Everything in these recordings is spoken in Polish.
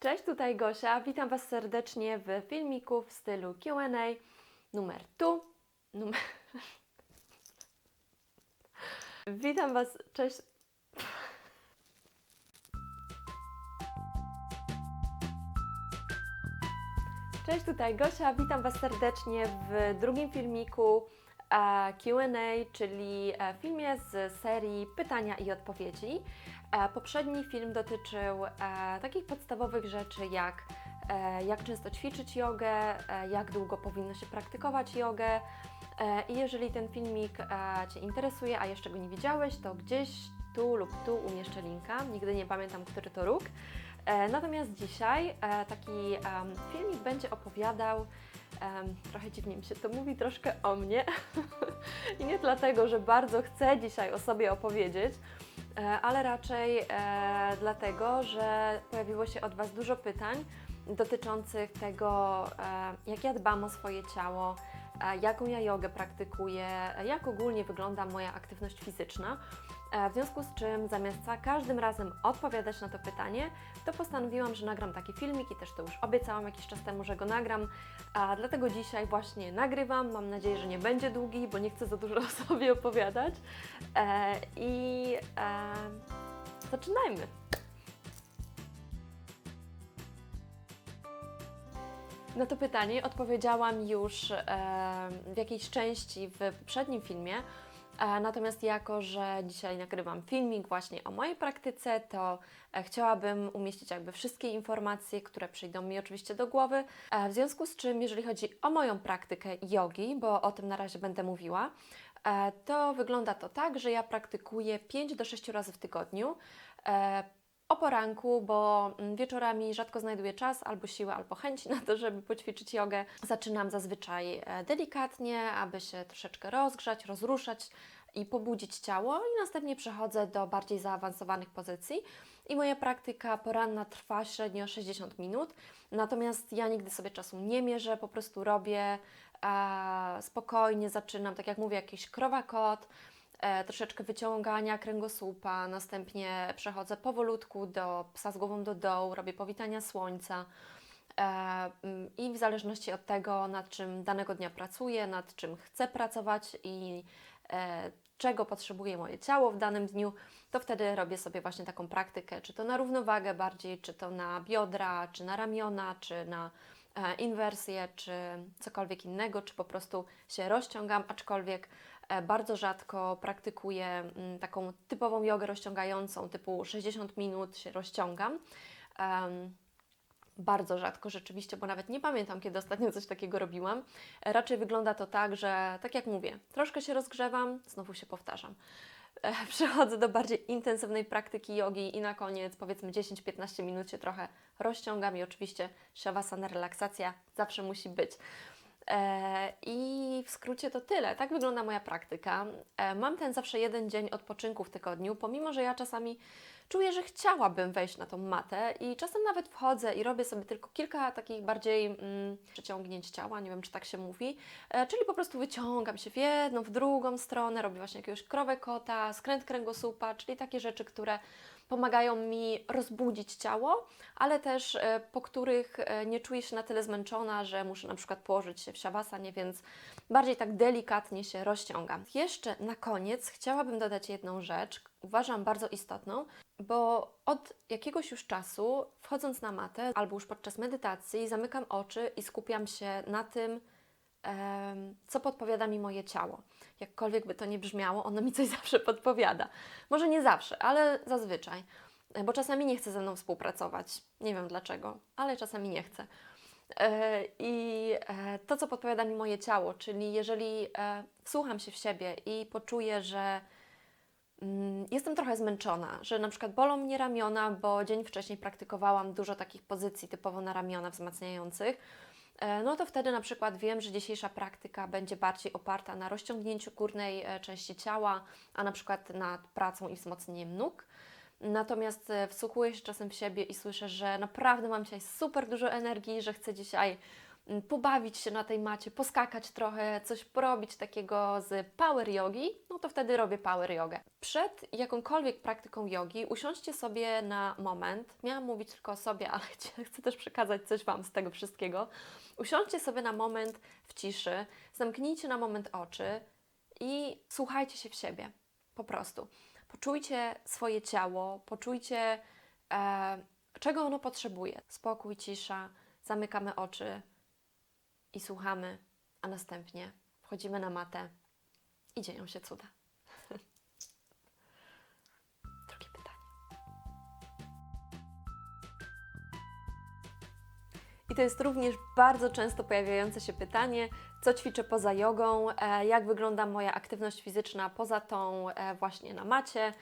Cześć, tutaj Gosia. Witam Was serdecznie w filmiku w stylu QA numer tu. Numer... Witam Was. Cześć. Cześć, tutaj Gosia. Witam Was serdecznie w drugim filmiku e, QA, czyli e, filmie z serii pytania i odpowiedzi. E, Poprzedni film dotyczył e, takich podstawowych rzeczy jak e, jak często ćwiczyć jogę, jak długo powinno się praktykować jogę. I jeżeli ten filmik Cię interesuje, a jeszcze go nie widziałeś, to gdzieś tu lub tu umieszczę linka. Nigdy nie pamiętam, który to róg. Natomiast dzisiaj taki filmik będzie opowiadał, trochę dziwnie mi się to mówi, troszkę o mnie. I nie dlatego, że bardzo chcę dzisiaj o sobie opowiedzieć, ale raczej e, dlatego, że pojawiło się od Was dużo pytań dotyczących tego, e, jak ja dbam o swoje ciało, e, jaką ja jogę praktykuję, e, jak ogólnie wygląda moja aktywność fizyczna. W związku z czym zamiast za każdym razem odpowiadać na to pytanie, to postanowiłam, że nagram taki filmik i też to już obiecałam jakiś czas temu, że go nagram. A dlatego dzisiaj właśnie nagrywam. Mam nadzieję, że nie będzie długi, bo nie chcę za dużo o sobie opowiadać. E, I e, zaczynajmy. Na to pytanie odpowiedziałam już e, w jakiejś części w poprzednim filmie. E, Natomiast jako, że dzisiaj nagrywam filmik właśnie o mojej praktyce, to e, chciałabym umieścić jakby wszystkie informacje, które przyjdą mi oczywiście do głowy. E, W związku z czym, jeżeli chodzi o moją praktykę jogi, bo o tym na razie będę mówiła, to wygląda to tak, że ja praktykuję 5 do 6 razy w tygodniu. O poranku, bo mm, wieczorami rzadko znajduję czas, albo siłę, albo chęć na to, żeby poćwiczyć jogę. Zaczynam zazwyczaj e, delikatnie, aby się troszeczkę rozgrzać, rozruszać i pobudzić ciało, i następnie przechodzę do bardziej zaawansowanych pozycji. I moja praktyka poranna trwa średnio 60 minut, natomiast ja nigdy sobie czasu nie mierzę, po prostu robię spokojnie, zaczynam, tak jak mówię, jakiś krowakot, e, troszeczkę wyciągania kręgosłupa, następnie przechodzę powolutku do psa z głową do dołu, robię powitania słońca. E, mm, I w zależności od tego, nad czym danego dnia pracuję, nad czym chcę pracować i e, czego potrzebuje moje ciało w danym dniu, to wtedy robię sobie właśnie taką praktykę, czy to na równowagę bardziej, czy to na biodra, czy na ramiona, czy na inwersję, czy cokolwiek innego, czy po prostu się rozciągam, aczkolwiek bardzo rzadko praktykuję mm, taką typową jogę rozciągającą, typu 60 minut się rozciągam. Bardzo rzadko rzeczywiście, bo nawet nie pamiętam, kiedy ostatnio coś takiego robiłam. E, Raczej wygląda to tak, że tak jak mówię, troszkę się rozgrzewam, znowu się powtarzam. E, Przechodzę do bardziej intensywnej praktyki jogi i na koniec powiedzmy 10-15 minut się trochę rozciągam i oczywiście shavasana, relaksacja zawsze musi być. E, I w skrócie to tyle. Tak wygląda moja praktyka. E, Mam ten zawsze jeden dzień odpoczynku w tygodniu, pomimo że ja czasami czuję, że chciałabym wejść na tą matę i czasem nawet wchodzę i robię sobie tylko kilka takich bardziej mm, przeciągnięć ciała, nie wiem czy tak się mówi, e, czyli po prostu wyciągam się w jedną, w drugą stronę, robię właśnie jakiegoś krowę kota, skręt kręgosłupa, czyli takie rzeczy, które pomagają mi rozbudzić ciało, ale też e, po których e, nie czuję się na tyle zmęczona, że muszę na przykład położyć się w siawasanie, więc bardziej tak delikatnie się rozciągam. Jeszcze na koniec chciałabym dodać jedną rzecz, uważam bardzo istotną, bo od jakiegoś już czasu, wchodząc na matę albo już podczas medytacji, zamykam oczy i skupiam się na tym, co podpowiada mi moje ciało. Jakkolwiek by to nie brzmiało, ono mi coś zawsze podpowiada. Może nie zawsze, ale zazwyczaj, E, bo czasami nie chce ze mną współpracować. Nie wiem dlaczego, ale czasami nie chce. I e, to, co podpowiada mi moje ciało, czyli jeżeli e, wsłucham się w siebie i poczuję, że mm, jestem trochę zmęczona, że na przykład bolą mnie ramiona, bo dzień wcześniej praktykowałam dużo takich pozycji typowo na ramiona wzmacniających, no to wtedy na przykład wiem, że dzisiejsza praktyka będzie bardziej oparta na rozciągnięciu górnej e, części ciała, a na przykład nad pracą i wzmocnieniem nóg. Natomiast e, wsłuchuję się czasem w siebie i słyszę, że naprawdę mam dzisiaj super dużo energii, że chcę dzisiaj pobawić się na tej macie, poskakać trochę, coś porobić takiego z power yogi, no to wtedy robię power jogę. Przed jakąkolwiek praktyką jogi usiądźcie sobie na moment, miałam mówić tylko o sobie, ale chcę- też przekazać coś Wam z tego wszystkiego. Usiądźcie sobie na moment w ciszy, zamknijcie na moment oczy i słuchajcie się w siebie. Po prostu. Poczujcie swoje ciało, poczujcie, e, czego ono potrzebuje. Spokój, cisza, zamykamy oczy i słuchamy, a następnie wchodzimy na matę i dzieją się cuda. Drugie pytanie. I to jest również bardzo często pojawiające się pytanie, co ćwiczę poza jogą, e, jak wygląda moja aktywność fizyczna poza tą e, właśnie na macie.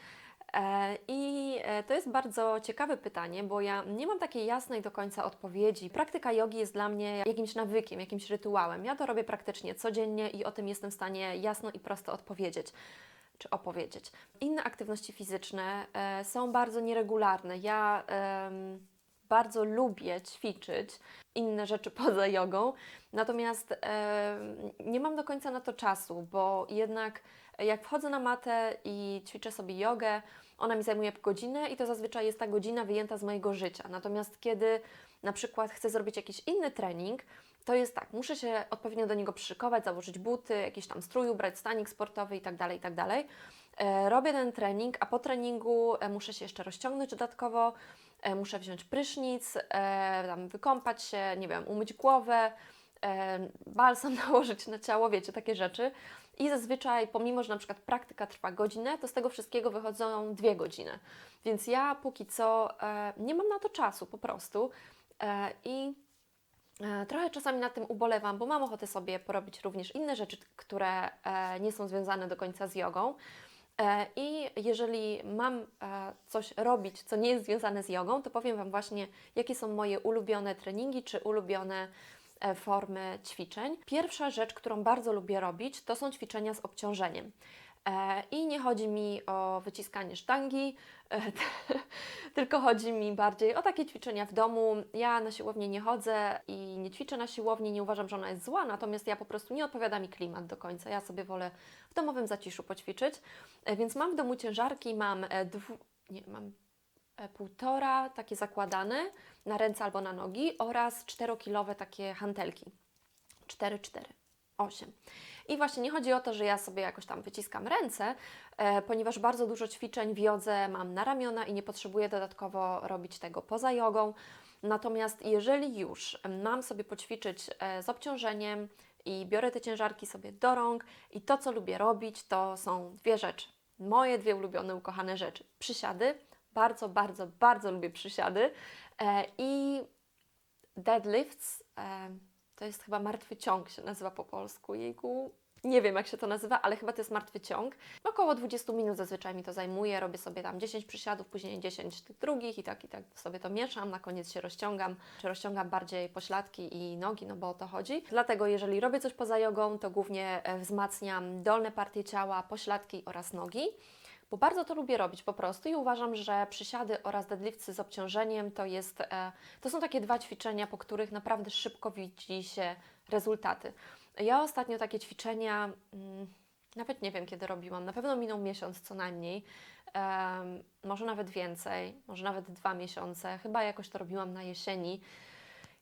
E, I e, to jest bardzo ciekawe pytanie, bo ja nie mam takiej jasnej do końca odpowiedzi. Praktyka jogi jest dla mnie jakimś nawykiem, jakimś rytuałem. Ja to robię praktycznie codziennie i o tym jestem w stanie jasno i prosto odpowiedzieć czy opowiedzieć. Inne aktywności fizyczne e, są bardzo nieregularne. Ja em, bardzo lubię ćwiczyć inne rzeczy poza jogą, natomiast em, nie mam do końca na to czasu, bo jednak jak wchodzę na matę i ćwiczę sobie jogę, ona mi zajmuje godzinę i to zazwyczaj jest ta godzina wyjęta z mojego życia. Natomiast kiedy na przykład chcę zrobić jakiś inny trening, to jest tak, muszę się odpowiednio do niego przyszykować, założyć buty, jakiś tam strój ubrać, stanik sportowy i tak dalej, i tak. E, Robię ten trening, a po treningu e, muszę się jeszcze rozciągnąć dodatkowo, e, muszę wziąć prysznic, wykąpać się, nie wiem, umyć głowę, balsam nałożyć na ciało, wiecie, takie rzeczy. I zazwyczaj, pomimo, że na przykład praktyka trwa godzinę, to z tego wszystkiego wychodzą dwie godziny. Więc ja póki co nie mam na to czasu po prostu. E, I E, Trochę czasami nad tym ubolewam, bo mam ochotę sobie porobić również inne rzeczy, które e, nie są związane do końca z jogą. I jeżeli mam coś robić, co nie jest związane z jogą, to powiem Wam właśnie, jakie są moje ulubione treningi czy ulubione formy ćwiczeń. Pierwsza rzecz, którą bardzo lubię robić, to są ćwiczenia z obciążeniem. E, I nie chodzi mi o wyciskanie sztangi, e, tylko chodzi mi bardziej o takie ćwiczenia w domu. Ja na siłownię nie chodzę i nie ćwiczę na siłowni, nie uważam, że ona jest zła, natomiast ja po prostu nie odpowiada mi klimat do końca. Ja sobie wolę w domowym zaciszu poćwiczyć. E, Więc mam w domu ciężarki, mam e, dwu, nie, mam e, półtora takie zakładane na ręce albo na nogi oraz czterokilowe takie hantelki. 4, 4, 8. I właśnie nie chodzi o to, że ja sobie jakoś tam wyciskam ręce, e, ponieważ bardzo dużo ćwiczeń w jodze mam na ramiona i nie potrzebuję dodatkowo robić tego poza jogą. Natomiast jeżeli już mam sobie poćwiczyć e, z obciążeniem i biorę te ciężarki sobie do rąk i to, co lubię robić, to są dwie rzeczy. Moje dwie ulubione, ukochane rzeczy. Przysiady. Bardzo, bardzo, bardzo lubię przysiady. E, I deadlifts. E, to jest chyba martwy ciąg się nazywa po polsku. Jejku, nie wiem jak się to nazywa, ale chyba to jest martwy ciąg. Około 20 minut zazwyczaj mi to zajmuje. Robię sobie tam 10 przysiadów, później 10 tych drugich i tak i tak sobie to mieszam. Na koniec się rozciągam. Czy rozciągam bardziej pośladki i nogi, no bo o to chodzi. Dlatego jeżeli robię coś poza jogą, to głównie e, wzmacniam dolne partie ciała, pośladki oraz nogi bo bardzo to lubię robić po prostu i uważam, że przysiady oraz deadliftsy z obciążeniem to, jest, e, to są takie dwa ćwiczenia, po których naprawdę szybko widzi się rezultaty. Ja ostatnio takie ćwiczenia, mm, nawet nie wiem kiedy robiłam, na pewno minął miesiąc co najmniej, może nawet więcej, może nawet dwa miesiące, chyba jakoś to robiłam na jesieni.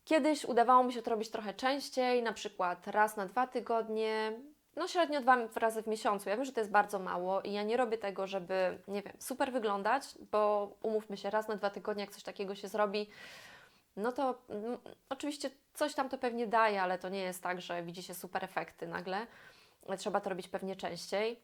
Kiedyś udawało mi się to robić trochę częściej, na przykład raz na dwa tygodnie, no średnio dwa razy w miesiącu. Ja wiem, że to jest bardzo mało i ja nie robię tego, żeby, nie wiem, super wyglądać, bo umówmy się, raz na dwa tygodnie, jak coś takiego się zrobi, no to mm, oczywiście coś tam to pewnie daje, ale to nie jest tak, że widzi się super efekty nagle. Trzeba to robić pewnie częściej.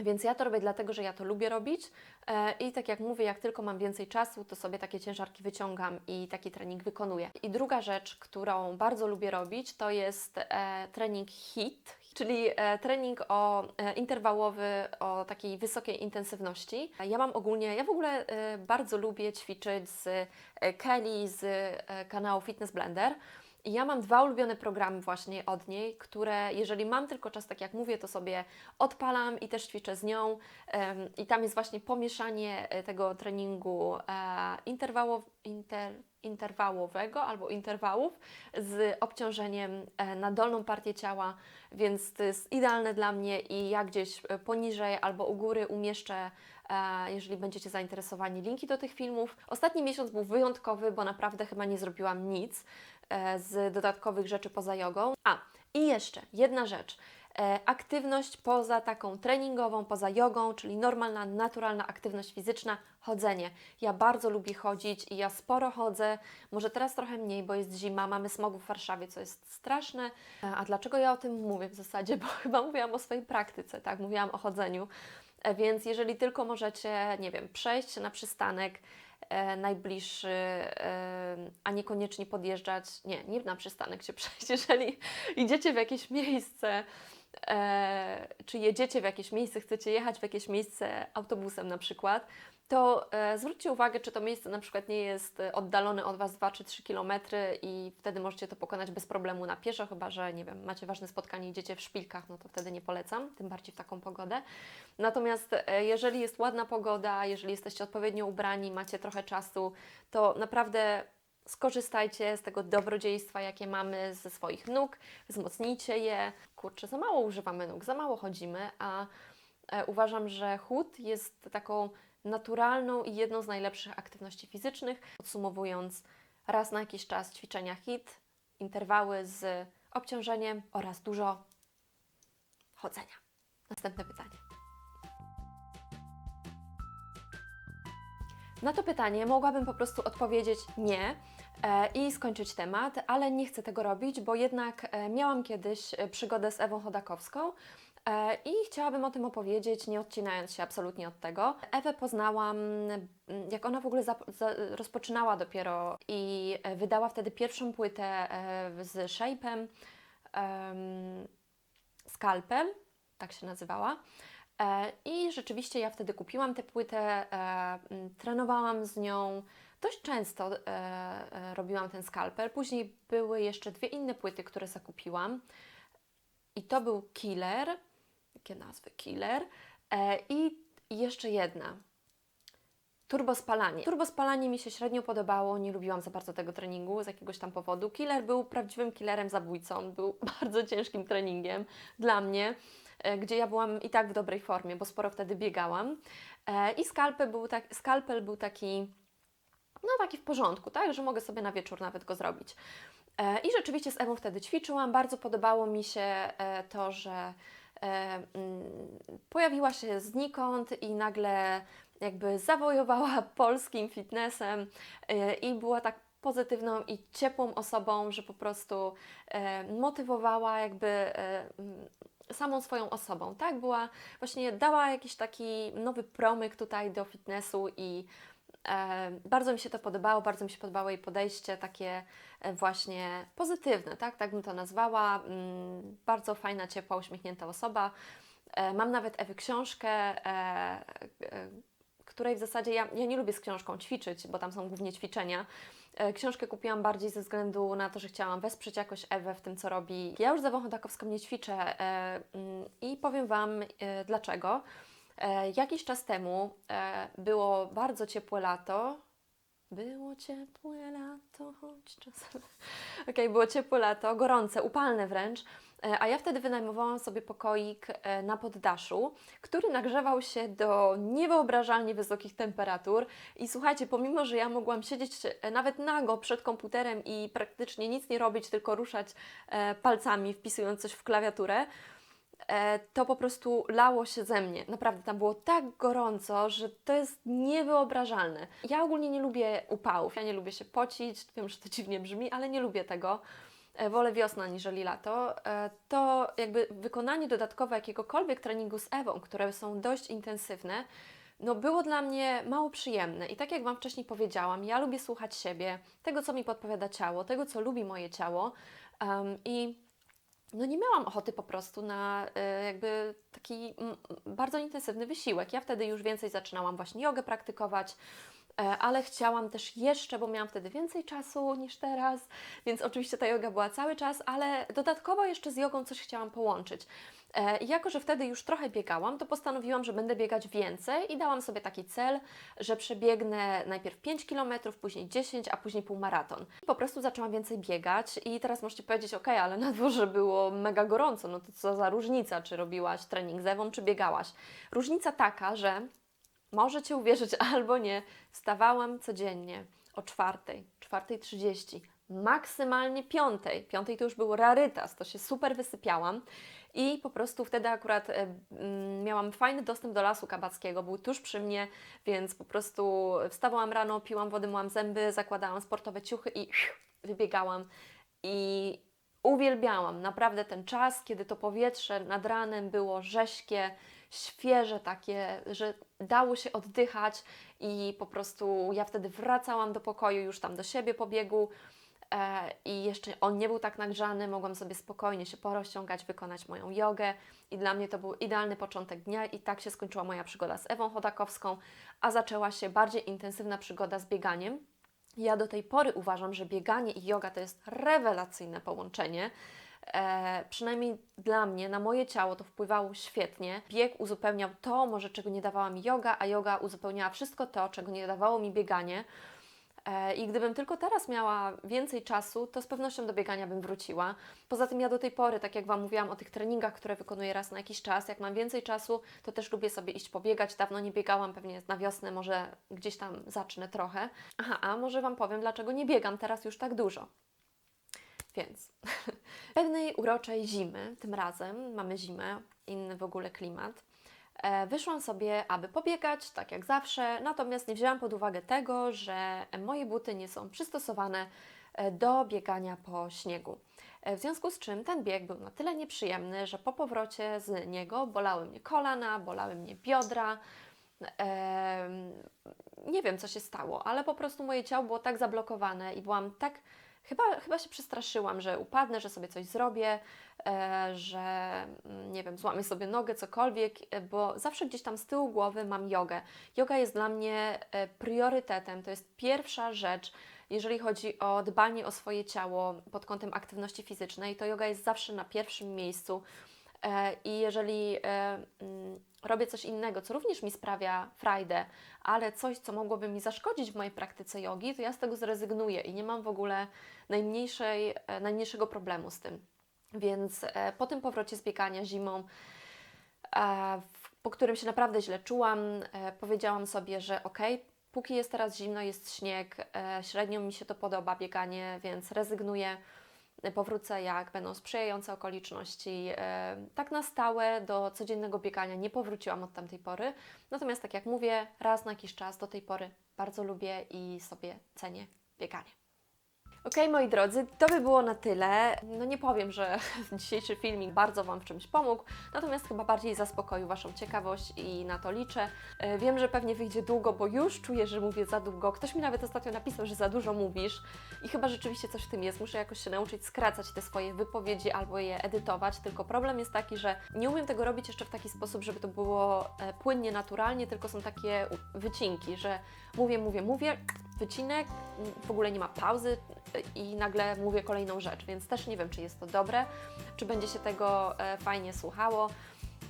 Więc ja to robię dlatego, że ja to lubię robić e, i tak jak mówię, jak tylko mam więcej czasu, to sobie takie ciężarki wyciągam i taki trening wykonuję. I druga rzecz, którą bardzo lubię robić, to jest e, trening HIIT, czyli e, trening o, e, interwałowy o takiej wysokiej intensywności. Ja mam ogólnie, ja w ogóle e, bardzo lubię ćwiczyć z Kelly z kanału Fitness Blender. Ja mam dwa ulubione programy właśnie od niej, które jeżeli mam tylko czas, tak jak mówię, to sobie odpalam i też ćwiczę z nią. I tam jest właśnie pomieszanie tego treningu interwałow, inter, interwałowego albo interwałów z obciążeniem e, na dolną partię ciała, więc to jest idealne dla mnie i ja gdzieś e, poniżej albo u góry umieszczę, e, jeżeli będziecie zainteresowani, linki do tych filmów. Ostatni miesiąc był wyjątkowy, bo naprawdę chyba nie zrobiłam nic z dodatkowych rzeczy poza jogą. A, i jeszcze jedna rzecz. E, aktywność poza taką treningową, poza jogą, czyli normalna, naturalna aktywność fizyczna, chodzenie. Ja bardzo lubię chodzić i ja sporo chodzę, może teraz trochę mniej, bo jest zima, mamy smogu w Warszawie, co jest straszne. E, A dlaczego ja o tym mówię w zasadzie? Bo chyba mówiłam o swojej praktyce, tak, mówiłam o chodzeniu. E, Więc jeżeli tylko możecie, nie wiem, przejść na przystanek e, najbliższy, e, a niekoniecznie podjeżdżać, nie, nie na przystanek się przejść, jeżeli idziecie w jakieś miejsce, e, czy jedziecie w jakieś miejsce, chcecie jechać w jakieś miejsce autobusem na przykład, to e, zwróćcie uwagę, czy to miejsce na przykład nie jest oddalone od Was 2 czy 3 km i wtedy możecie to pokonać bez problemu na pieszo, chyba że, nie wiem, macie ważne spotkanie i idziecie w szpilkach, no to wtedy nie polecam, tym bardziej w taką pogodę. Natomiast e, jeżeli jest ładna pogoda, jeżeli jesteście odpowiednio ubrani, macie trochę czasu, to naprawdę skorzystajcie z tego dobrodziejstwa, jakie mamy ze swoich nóg, wzmocnijcie je. Kurczę, za mało używamy nóg, za mało chodzimy, a e, uważam, że chód jest taką naturalną i jedną z najlepszych aktywności fizycznych. Podsumowując, raz na jakiś czas ćwiczenia HIT, interwały z obciążeniem oraz dużo chodzenia. Następne pytanie. Na to pytanie mogłabym po prostu odpowiedzieć nie i skończyć temat, ale nie chcę tego robić, bo jednak e, miałam kiedyś e, przygodę z Ewą Chodakowską e, i chciałabym o tym opowiedzieć, nie odcinając się absolutnie od tego. Ewę poznałam, jak ona w ogóle rozpoczynała dopiero i e, wydała wtedy pierwszą płytę e, z Shape'em, em, Scalpel, tak się nazywała. E, I rzeczywiście ja wtedy kupiłam tę płytę, e, trenowałam z nią dość często, e, e, robiłam ten skalpel. Później były jeszcze dwie inne płyty, które zakupiłam. I to był Killer, jakie nazwy Killer, e, i jeszcze jedna. Turbospalanie. Turbospalanie mi się średnio podobało, nie lubiłam za bardzo tego treningu z jakiegoś tam powodu. Killer był prawdziwym killerem zabójcą, był bardzo ciężkim treningiem dla mnie, e, gdzie ja byłam i tak w dobrej formie, bo sporo wtedy biegałam. E, I skalpel był, tak, skalpel był taki, no taki w porządku, tak, że mogę sobie na wieczór nawet go zrobić. E, I rzeczywiście z Ewą wtedy ćwiczyłam. Bardzo podobało mi się e, to, że e, mm, pojawiła się znikąd i nagle jakby zawojowała polskim fitnessem i była tak pozytywną i ciepłą osobą, że po prostu motywowała jakby mm, samą swoją osobą, tak? Była właśnie dała jakiś taki nowy promyk tutaj do fitnessu i bardzo mi się to podobało, bardzo mi się podobało jej podejście takie e, właśnie pozytywne, tak, tak bym to nazwała. Mm, bardzo fajna, ciepła, uśmiechnięta osoba. E, mam nawet Ewy książkę, e, której w zasadzie ja, ja nie lubię z książką ćwiczyć, bo tam są głównie ćwiczenia. Książkę kupiłam bardziej ze względu na to, że chciałam wesprzeć jakoś Ewę w tym, co robi. Ja już z Ewą Chodakowską nie ćwiczę mm, i powiem Wam dlaczego. E, Jakiś czas temu e, było bardzo ciepłe lato. Było ciepłe lato, choć czasem. Okej, było ciepłe lato, gorące, upalne wręcz. E, A ja wtedy wynajmowałam sobie pokoik na poddaszu, który nagrzewał się do niewyobrażalnie wysokich temperatur. I słuchajcie, pomimo, że ja mogłam siedzieć nawet nago przed komputerem i praktycznie nic nie robić, tylko ruszać palcami, wpisując coś w klawiaturę, to po prostu lało się ze mnie. Naprawdę, tam było tak gorąco, że to jest niewyobrażalne. Ja ogólnie nie lubię upałów, ja nie lubię się pocić, wiem, że to dziwnie brzmi, ale nie lubię tego. E, Wolę wiosnę aniżeli lato. E, To jakby wykonanie dodatkowe jakiegokolwiek treningu z Ewą, które są dość intensywne, no było dla mnie mało przyjemne. I tak jak Wam wcześniej powiedziałam, ja lubię słuchać siebie, tego, co mi podpowiada ciało, tego, co lubi moje ciało. Em, I no nie miałam ochoty po prostu na e, jakby taki bardzo intensywny wysiłek. Ja wtedy już więcej zaczynałam właśnie jogę praktykować ale chciałam też jeszcze, bo miałam wtedy więcej czasu niż teraz, więc oczywiście ta yoga była cały czas, ale dodatkowo jeszcze z jogą coś chciałam połączyć. E, I jako, że wtedy już trochę biegałam, to postanowiłam, że będę biegać więcej i dałam sobie taki cel, że przebiegnę najpierw 5 km, później 10, a później półmaraton. I po prostu zaczęłam więcej biegać i teraz możecie powiedzieć, ok, ale na dworze było mega gorąco, no to co za różnica, czy robiłaś trening z Ewą, czy biegałaś. Różnica taka, że możecie uwierzyć albo nie, wstawałam codziennie o czwartej, 4.30, maksymalnie piątej. Piątej to już był rarytas, to się super wysypiałam. I po prostu wtedy akurat e, mm, miałam fajny dostęp do lasu kabackiego, był tuż przy mnie, więc po prostu wstawałam rano, piłam wody, myłam zęby, zakładałam sportowe ciuchy i wybiegałam. I uwielbiałam naprawdę ten czas, kiedy to powietrze nad ranem było rześkie, świeże takie, że dało się oddychać i po prostu ja wtedy wracałam do pokoju, już tam do siebie po biegu e, i jeszcze on nie był tak nagrzany, mogłam sobie spokojnie się porozciągać, wykonać moją jogę i dla mnie to był idealny początek dnia i tak się skończyła moja przygoda z Ewą Chodakowską, a zaczęła się bardziej intensywna przygoda z bieganiem. Ja do tej pory uważam, że bieganie i yoga to jest rewelacyjne połączenie. E, przynajmniej dla mnie, na moje ciało to wpływało świetnie. Bieg uzupełniał to, może czego nie dawała mi yoga, a yoga uzupełniała wszystko to, czego nie dawało mi bieganie. E, I gdybym tylko teraz miała więcej czasu, to z pewnością do biegania bym wróciła. Poza tym ja do tej pory, tak jak Wam mówiłam o tych treningach, które wykonuję raz na jakiś czas, jak mam więcej czasu, to też lubię sobie iść pobiegać. Dawno nie biegałam, pewnie na wiosnę może gdzieś tam zacznę trochę. Aha, a może Wam powiem, dlaczego nie biegam teraz już tak dużo. Więc pewnej uroczej zimy, tym razem mamy zimę, inny w ogóle klimat, e, wyszłam sobie, aby pobiegać, tak jak zawsze, natomiast nie wzięłam pod uwagę tego, że moje buty nie są przystosowane e, do biegania po śniegu. E, W związku z czym ten bieg był na tyle nieprzyjemny, że po powrocie z niego bolały mnie kolana, bolały mnie biodra. Em, nie wiem, co się stało, ale po prostu moje ciało było tak zablokowane i byłam tak Chyba, chyba się przestraszyłam, że upadnę, że sobie coś zrobię, e, że mm, nie wiem, złamię sobie nogę, cokolwiek, e, bo zawsze gdzieś tam z tyłu głowy mam jogę. Yoga jest dla mnie e, priorytetem, to jest pierwsza rzecz, jeżeli chodzi o dbanie o swoje ciało pod kątem aktywności fizycznej, to yoga jest zawsze na pierwszym miejscu. E, I jeżeli e, mm, robię coś innego, co również mi sprawia frajdę, ale coś, co mogłoby mi zaszkodzić w mojej praktyce jogi, to ja z tego zrezygnuję i nie mam w ogóle najmniejszej, e, najmniejszego problemu z tym. Więc po tym powrocie z biegania zimą, po którym się naprawdę źle czułam, powiedziałam sobie, że okej, póki jest teraz zimno, jest śnieg, średnio mi się to podoba bieganie, więc rezygnuję. Powrócę, jak będą sprzyjające okoliczności. E, Tak na stałe do codziennego biegania nie powróciłam od tamtej pory. Natomiast, tak jak mówię, raz na jakiś czas do tej pory bardzo lubię i sobie cenię bieganie. Okej, moi drodzy, to by było na tyle. No nie powiem, że dzisiejszy filmik bardzo Wam w czymś pomógł, natomiast chyba bardziej zaspokoił Waszą ciekawość i na to liczę. E, Wiem, że pewnie wyjdzie długo, bo już czuję, że mówię za długo. Ktoś mi nawet ostatnio napisał, że za dużo mówisz i chyba rzeczywiście coś w tym jest. Muszę jakoś się nauczyć skracać te swoje wypowiedzi albo je edytować, tylko problem jest taki, że nie umiem tego robić jeszcze w taki sposób, żeby to było e, płynnie, naturalnie, tylko są takie wycinki, że mówię, mówię, mówię, wycinek, w ogóle nie ma pauzy i nagle mówię kolejną rzecz, więc też nie wiem, czy jest to dobre, czy będzie się tego e, fajnie słuchało.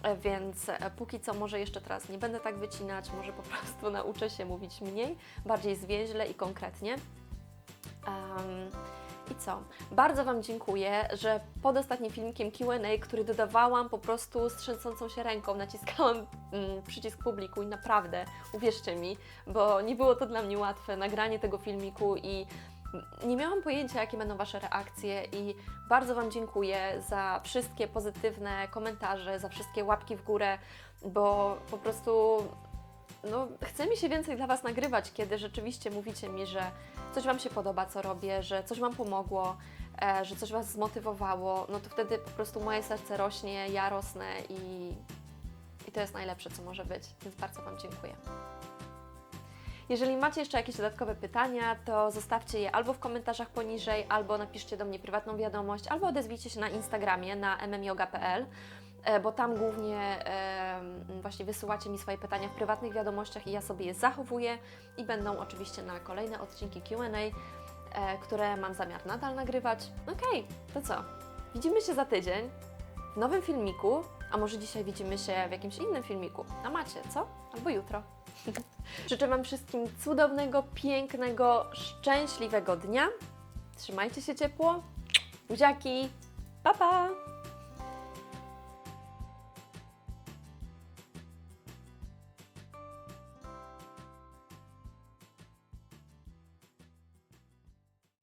E, Więc e, póki co może jeszcze teraz nie będę tak wycinać, może po prostu nauczę się mówić mniej, bardziej zwięźle i konkretnie. Em, I co? Bardzo Wam dziękuję, że pod ostatnim filmikiem QA, który dodawałam po prostu z trzęsącą się ręką, naciskałam mm, przycisk publikuj, naprawdę, uwierzcie mi, bo nie było to dla mnie łatwe, nagranie tego filmiku i nie miałam pojęcia, jakie będą Wasze reakcje i bardzo Wam dziękuję za wszystkie pozytywne komentarze, za wszystkie łapki w górę, bo po prostu no, chce mi się więcej dla Was nagrywać, kiedy rzeczywiście mówicie mi, że coś Wam się podoba, co robię, że coś Wam pomogło, e, że coś Was zmotywowało, no to wtedy po prostu moje serce rośnie, ja rosnę i, i to jest najlepsze, co może być, więc bardzo Wam dziękuję. Jeżeli macie jeszcze jakieś dodatkowe pytania, to zostawcie je albo w komentarzach poniżej, albo napiszcie do mnie prywatną wiadomość, albo odezwijcie się na Instagramie na mmyoga.pl. e, bo tam głównie właśnie wysyłacie mi swoje pytania w prywatnych wiadomościach i ja sobie je zachowuję i będą oczywiście na kolejne odcinki Q&A, e, które mam zamiar nadal nagrywać. Okej, to co? Widzimy się za tydzień w nowym filmiku, a może dzisiaj widzimy się w jakimś innym filmiku. A macie, co? Albo jutro. Życzę Wam wszystkim cudownego, pięknego, szczęśliwego dnia. Trzymajcie się ciepło. Buziaki. Pa, pa!